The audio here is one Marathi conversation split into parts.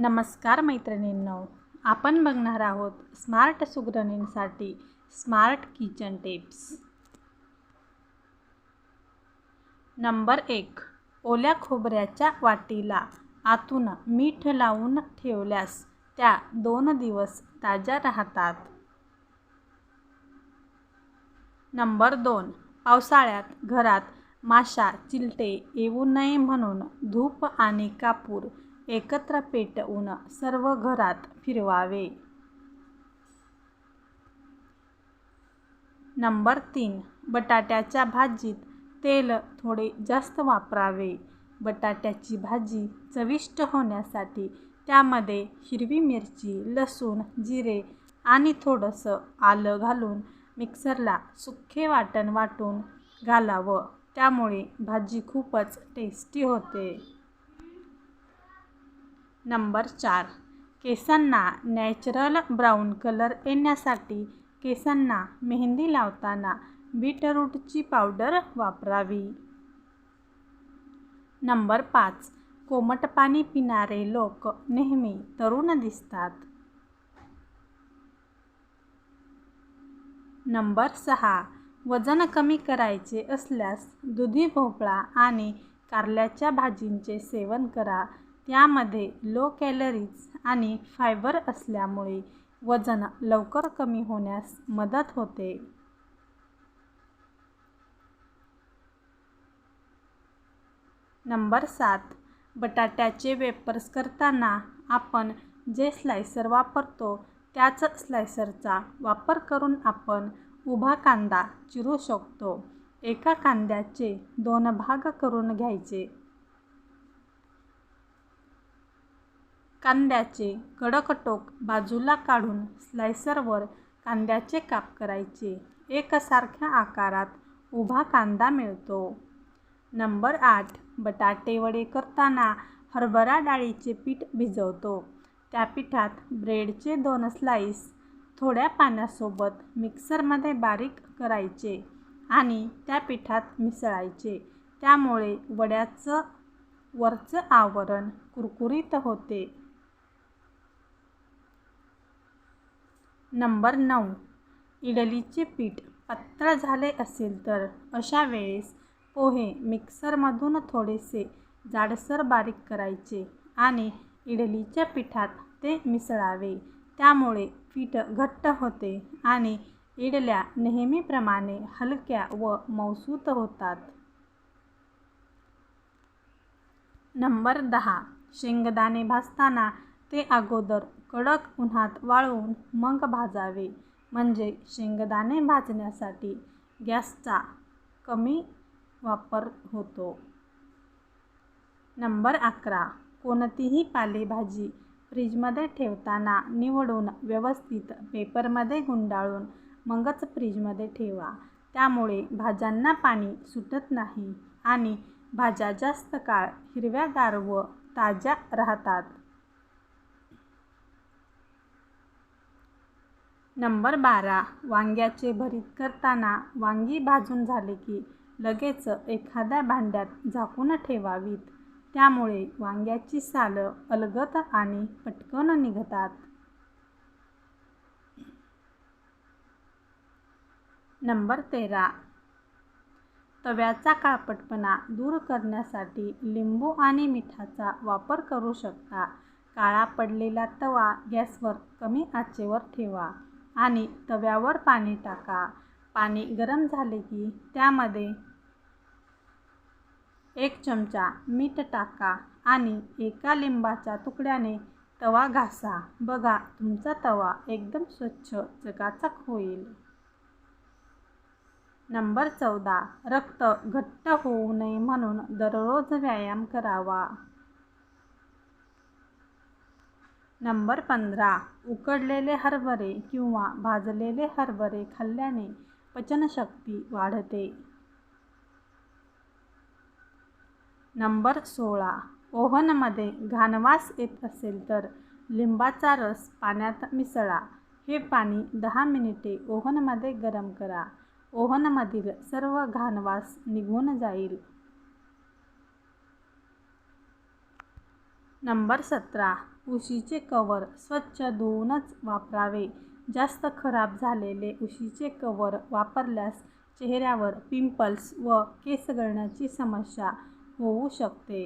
नमस्कार मैत्रिणींनो आपण बघणार आहोत स्मार्ट सुगरणींसाठी स्मार्ट किचन टिप्स. नंबर एक ओल्या खोबऱ्याच्या वाटीला आतून मीठ लावून ठेवल्यास त्या दोन दिवस ताज्या राहतात. नंबर दोन पावसाळ्यात घरात माशा चिलटे येऊ नये म्हणून धूप आणि कापूर एकत्र पेटवून सर्व घरात फिरवावे. नंबर तीन. बटाट्याच्या भाजीत तेल थोडे जास्त वापरावे. बटाट्याची भाजी चविष्ट होण्यासाठी त्यामध्ये हिरवी मिरची लसूण जिरे आणि थोडंसं आलं घालून मिक्सरला सुखे वाटण वाटून घालावं. त्यामुळे भाजी खूपच टेस्टी होते. नंबर चार. केसांना नॅचरल ब्राऊन कलर येण्यासाठी केसांना मेहंदी लावताना बीटरूटची पावडर वापरावी. नंबर पाच. कोमट पाणी पिणारे लोक नेहमी तरुण दिसतात. नंबर सहा. वजन कमी करायचे असल्यास दुधी भोपळा आणि कारल्याच्या भाजींचे सेवन करा. यामध्ये लो कॅलरीज आणि फायबर असल्यामुळे वजन लवकर कमी होण्यास मदत होते. नंबर सात बटाट्याचे वेपर्स करताना आपण जे स्लायसर वापरतो त्याच स्लायसरचा वापर करून आपण उभा कांदा चिरू शकतो. एका कांद्याचे दोन भाग करून घ्यायचे. कांद्याचे कडकटोक बाजूला काढून स्लायसरवर कांद्याचे काप करायचे. एकसारख्या आकारात उभा कांदा मिळतो. नंबर आठ. बटाटे वडे करताना हरभरा डाळीचे पीठ भिजवतो. त्या पिठात ब्रेडचे दोन स्लाईस थोड्या पाण्यासोबत मिक्सरमध्ये बारीक करायचे आणि त्या पिठात मिसळायचे. त्यामुळे वड्याचं वरचं आवरण कुरकुरीत होते. नंबर नऊ. इडलीचे पीठ पातळ झाले असेल तर अशा वेळेस पोहे मिक्सरमधून थोडेसे जाडसर बारीक करायचे आणि इडलीच्या पिठात ते मिसळावे. त्यामुळे पीठ घट्ट होते आणि इडल्या नेहमीप्रमाणे हलक्या व मौसूत होतात. नंबर दहा. शेंगदाणे भाजताना ते अगोदर कडक उन्हात वाळवून मग भाजावे. म्हणजे शेंगदाणे भाजण्यासाठी गॅसचा कमी वापर होतो. नंबर अकरा. कोणतीही पालेभाजी फ्रीजमध्ये ठेवताना निवडून व्यवस्थित पेपरमध्ये गुंडाळून मगच फ्रीजमध्ये ठेवा. त्यामुळे भाज्यांना पाणी सुटत नाही आणि भाज्या जास्त काळ हिरव्यागार व ताज्या राहतात. नंबर बारा. वांग्याचे भरीत करताना वांगी भाजून झाले की लगेच एखाद्या भांड्यात झाकून ठेवावीत. त्यामुळे वांग्याची सालं अलगत आणि पटकन निघतात. नंबर तेरा. तव्याचा काळपटपणा दूर करण्यासाठी लिंबू आणि मिठाचा वापर करू शकता. काळा पडलेला तवा गॅसवर कमी आचेवर ठेवा. आणि तव्यावर पाणी टाका. पाणी गरम झाले की त्यामध्ये एक चमचा मीठ टाका आणि एका लिंबाच्या तुकड्याने तवा घासा. बघा तुमचा तवा एकदम स्वच्छ चकाचक होईल. नंबर चौदा रक्त घट्ट होऊ नये म्हणून दररोज व्यायाम करावा. नंबर पंधरा. उकडलेले हरभरे किंवा भाजलेले हरभरे खाल्ल्याने पचनशक्ती वाढते. नंबर सोळा. ओव्हनमध्ये घाणवास येत असेल तर लिंबाचा रस पाण्यात मिसळा. हे पाणी दहा मिनिटे ओव्हनमध्ये गरम करा. ओव्हनमधील सर्व घाणवास निघून जाईल. नंबर सतरा. उशीचे कवर स्वच्छ धुवूनच वापरावे. जास्त खराब झालेले उशीचे कवर वापरल्यास चेहऱ्यावर पिंपल्स व केस गळण्याची समस्या होऊ शकते.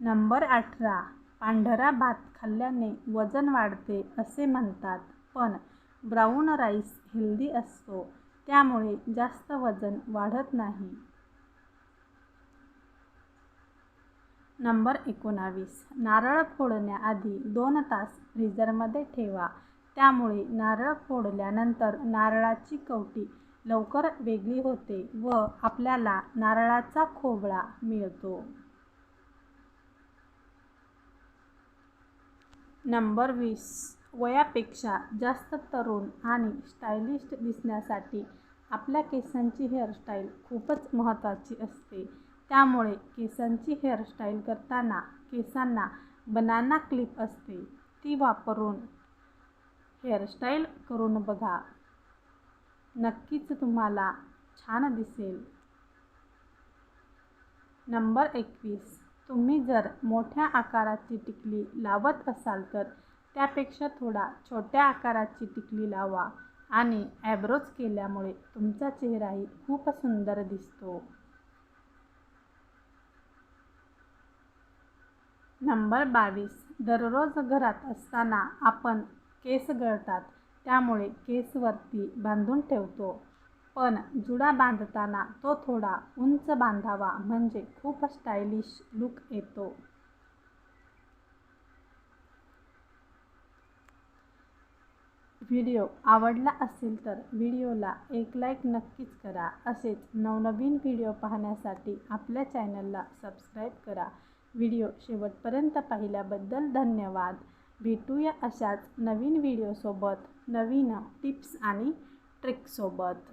नंबर अठरा. पांढरा भात खाल्ल्याने वजन वाढते असे म्हणतात पण ब्राऊन राईस हेल्दी असतो त्यामुळे जास्त वजन वाढत नाही. नंबर एकोणावीस. नारळ फोडण्याआधी दोन तास फ्रीजरमध्ये ठेवा. त्यामुळे नारळ फोडल्यानंतर नारळाची कवटी लवकर वेगळी होते व आपल्याला नारळाचा खोबळा मिळतो. नंबर वीस. वयापेक्षा जास्त तरुण आणि स्टायलिश दिसण्यासाठी आपल्या केसांची हेअरस्टाईल खूपच महत्त्वाची असते. त्यामुळे केसांची हेअरस्टाईल करताना केसांना बनाना क्लिप असते. ती वापरून हेअरस्टाईल करून बघा. नक्कीच तुम्हाला छान दिसेल. नंबर एकवीस. तुम्ही जर मोठ्या आकाराची टिकली लावत असाल तर त्यापेक्षा थोडा छोट्या आकाराची टिकली लावा आणि ॲब्रोज केल्यामुळे तुमचा चेहराही खूप सुंदर दिसतो. नंबर बावीस. दररोज घरात असताना आपण केस गळतात त्यामुळे केस वरती बांधून ठेवतो. पण जुडा बांधताना तो थोडा उंच बांधावा म्हणजे खूप स्टायलिश लुक येतो. व्हिडिओ आवडला असेल तर व्हिडिओला एक लाईक नक्कीच करा. असेच नवनवीन व्हिडिओ पाहण्यासाठी आपल्या चॅनलला सबस्क्राईब करा. व्हिडिओ शेवटपर्यंत पाहिल्याबद्दल धन्यवाद. भेटूया अशाच नवीन व्हिडिओसोबत नवीन टिप्स आणि ट्रिकसोबत